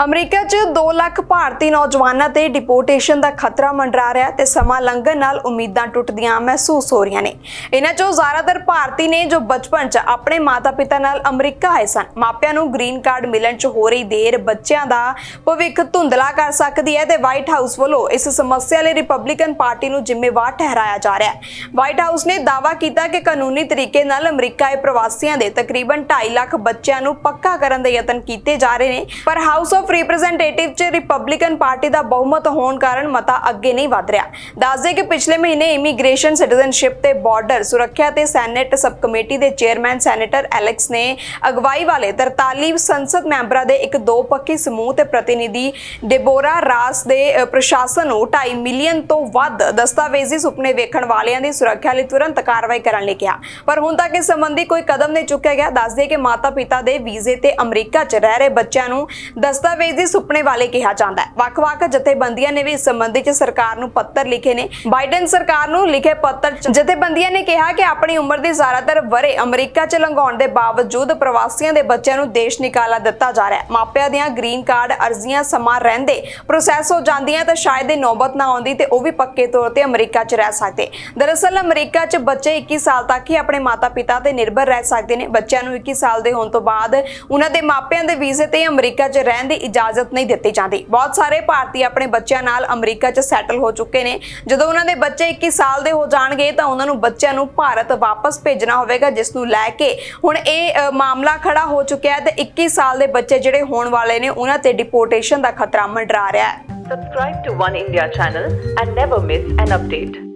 America 'ਚ 2 ਲੱਖ ਭਾਰਤੀ ਨੌਜਵਾਨਾਂ ਤੇ ਡਿਪੋਰਟੇਸ਼ਨ ਦਾ ਖਤਰਾ ਮੰਡਰਾ ਰਿਹਾ ਤੇ ਸਮਾਂ ਲੰਘਣ ਨਾਲ ਉਮੀਦਾਂ ਟੁੱਟਦੀਆਂ ਮਹਿਸੂਸ ਹੋ ਰਹੀਆਂ ਨੇ। ਇਹਨਾਂ 'ਚੋਂ ਜ਼ਿਆਦਾਤਰ ਭਾਰਤੀ ਨੇ ਜੋ ਬਚਪਨ 'ਚ ਆਪਣੇ ਮਾਤਾ-ਪਿਤਾ ਨਾਲ ਅਮਰੀਕਾ ਆਏ ਸਨ, ਮਾਪਿਆਂ ਨੂੰ ਗ੍ਰੀਨ ਕਾਰਡ ਮਿਲਣ 'ਚ ਹੋ ਰਹੀ ਦੇਰ ਬੱਚਿਆਂ ਦਾ ਭਵਿੱਖ ਧੁੰਦਲਾ ਕਰ ਸਕਦੀ ਹੈ ਤੇ ਵਾਈਟ ਹਾਊਸ ਵੱਲੋਂ ਇਸ ਸਮੱਸਿਆ ਲਈ ਰਿਪਬਲਿਕਨ ਪਾਰਟੀ ਨੂੰ ਜ਼ਿੰਮੇਵਾਰ ਠਹਿਰਾਇਆ ਜਾ ਰਿਹਾ ਹੈ। ਵਾਈਟ ਹਾਊਸ ਨੇ ਦਾਅਵਾ ਕੀਤਾ ਕਿ ਕਾਨੂੰਨੀ ਤਰੀਕੇ ਨਾਲ ਅਮਰੀਕਾ ਆਏ ਪ੍ਰਵਾਸੀਆਂ ਦੇ ਤਕਰੀਬਨ 2.5 ਲੱਖ ਬੱਚਿਆਂ ਨੂੰ ਪੱਕਾ ਕਰਨ ਦੇ ਯਤਨ ਕੀਤੇ ਜਾ ਰਹੇ ਨੇ, ਪਰ ਹਾਊਸ ਆਫ ਰਿਪਰੈਜ਼ੈਂਟੇਟਿਵ 'ਚ ਰਿਪਬਲਿਕਨ ਪਾਰਟੀ ਦਾ ਬਹੁਮਤ ਹੋਣ ਕਾਰਨ ਮਤਾ ਅੱਗੇ ਨਹੀਂ ਵਧ ਰਿਹਾ। ਦੱਸਦੇ ਕਿ ਪਿਛਲੇ ਮਹੀਨੇ ਇਮੀਗ੍ਰੇਸ਼ਨ ਸਿਟੀਜ਼ਨਸ਼ਿਪ ਤੇ ਬਾਰਡਰ ਸੁਰੱਖਿਆ ਤੇ ਸੈਨੇਟ ਸਬ ਕਮੇਟੀ ਦੇ ਚੇਅਰਮੈਨ ਸੈਨੇਟਰ ਐਲੈਕਸ ਨੇ ਅਗਵਾਈ ਵਾਲੇ 43 ਸੰਸਦ ਮੈਂਬਰਾਂ ਦੇ ਇੱਕ ਦੋ ਪੱਖੀ ਸਮੂਹ ਤੇ ਪ੍ਰਤੀਨਿਧੀ ਡੇਬੋਰਾ ਰਾਸ ਦੇ ਪ੍ਰਸ਼ਾਸਨ ਨੂੰ 2.5 ਮਿਲੀਅਨ ਤੋਂ ਵੱਧ ਦਸਤਾਵੇਜ਼ੀ ਸੁਪਨੇ ਵੇਖਣ ਵਾਲਿਆਂ ਦੀ ਸੁਰੱਖਿਆ ਲਈ ਤੁਰੰਤ ਕਾਰਵਾਈ ਕਰਨ ਲਈ ਕਿਹਾ। ਪਰ ਹੁਣ ਤੱਕ ਇਸ ਸੰਬੰਧੀ ਕੋਈ ਕਦਮ ਨਹੀਂ ਚੁੱਕਿਆ ਗਿਆ। ਦੱਸਦੇ ਕਿ ਮਾਤਾ-ਪਿਤਾ ਦੇ ਵੀਜ਼ੇ ਤੇ ਅਮਰੀਕਾ 'ਚ ਰਹਿ ਰਹੇ ਬੱਚਿਆਂ ਨੂੰ ਦਸਤਾਵੇਜ਼ੀ ਸੁਪਨੇ ਵਾਲੇ ਕਿਹਾ ਜਾਂਦਾ ਹੈ। ਵੱਖ-ਵੱਖ ਜਥੇਬੰਦੀਆਂ ਨੇ ਵੀ ਇਸ ਸੰਬੰਧੀ 'ਚ ਸਰਕਾਰ ਨੂੰ ਪੱਤਰ ਲਿਖੇ ਨੇ। ਬਾਈਡਨ ਸਰਕਾਰ ਨੂੰ ਲਿਖੇ ਪੱਤਰ ਜਥੇਬੰਦੀਆਂ ਨੇ ਕਿਹਾ ਕਿ ਆਪਣੀ ਉਮਰ ਦੇ ਜ਼ਿਆਦਾਤਰ ਵਰੇ ਅਮਰੀਕਾ 'ਚ ਲੰਘਾਉਣ ਦੇ ਬਾਵਜੂਦ ਪ੍ਰਵਾਸੀਆਂ ਦੇ ਬੱਚਿਆਂ ਨੂੰ ਦੇਸ਼ ਨਿਕਾਲਾ ਦਿੱਤਾ ਜਾ ਰਿਹਾ ਹੈ। ਮਾਪਿਆਂ ਦੀਆਂ ਗ੍ਰੀਨ ਕਾਰਡ ਅਰਜ਼ੀਆਂ ਸਮਾਂ ਰਹਿੰਦੇ ਪ੍ਰੋਸੈਸ ਹੋ ਜਾਂਦੀਆਂ ਤਾਂ ਸ਼ਾਇਦ ਇਹ ਨੌਬਤ ਨਾ ਆਉਂਦੀ ਤੇ ਉਹ ਵੀ ਪੱਕੇ ਤੌਰ ਤੇ ਅਮਰੀਕਾ 'ਚ ਰਹਿ ਸਕਦੇ। ਦਰਅਸਲ ਅਮਰੀਕਾ 'ਚ ਬੱਚੇ 21 ਸਾਲ ਤੱਕ ਹੀ ਆਪਣੇ ਮਾਤਾ-ਪਿਤਾ ਤੇ ਨਿਰਭਰ ਰਹਿ ਸਕਦੇ ਨੇ। ਬੱਚਿਆਂ ਨੂੰ 21 ਸਾਲ ਦੇ ਹੋਣ ਤੋਂ ਬਾਅਦ ਉਹਨਾਂ ਦੇ ਮਾਪਿਆਂ ਦੇ ਵੀਜ਼ੇ ਤੇ ਅਮਰੀਕਾ 'ਚ ਰਹਿਣ ਦੀ ਇਜਾਜ਼ਤ ਨਹੀਂ ਦਿੱਤੀ ਜਾਂਦੀ। ਬਹੁਤ ਸਾਰੇ ਭਾਰਤੀ ਆਪਣੇ ਬੱਚਿਆਂ ਨਾਲ ਅਮਰੀਕਾ 'ਚ ਸੈਟਲ ਹੋ ਚੁੱਕੇ ਨੇ। ਜਦੋਂ ਉਹਨਾਂ ਦੇ ਬੱਚੇ 21 ਸਾਲ ਦੇ ਹੋ ਜਾਣਗੇ ਤਾਂ ਉਹਨਾਂ ਨੂੰ ਬੱਚਿਆਂ ਨੂੰ ਭਾਰਤ ਵਾਪਸ ਭੇਜਣਾ ਹੋਵੇਗਾ, ਜਿਸ ਨੂੰ ਲੈ ਕੇ ਹੁਣ ਇਹ ਮਾਮਲਾ ਖੜਾ ਹੋ ਚੁੱਕਿਆ ਹੈ ਤੇ 21 ਸਾਲ ਦੇ ਬੱਚੇ ਜਿਹੜੇ ਹੋਣ ਵਾਲੇ ਨੇ, ਉਹਨਾਂ ਤੇ ਡਿਪੋਰਟੇਸ਼ਨ ਦਾ ਖਤਰਾ ਮੰਡਰਾ ਰਿਹਾ ਹੈ। Subscribe to One India channel and never miss an update.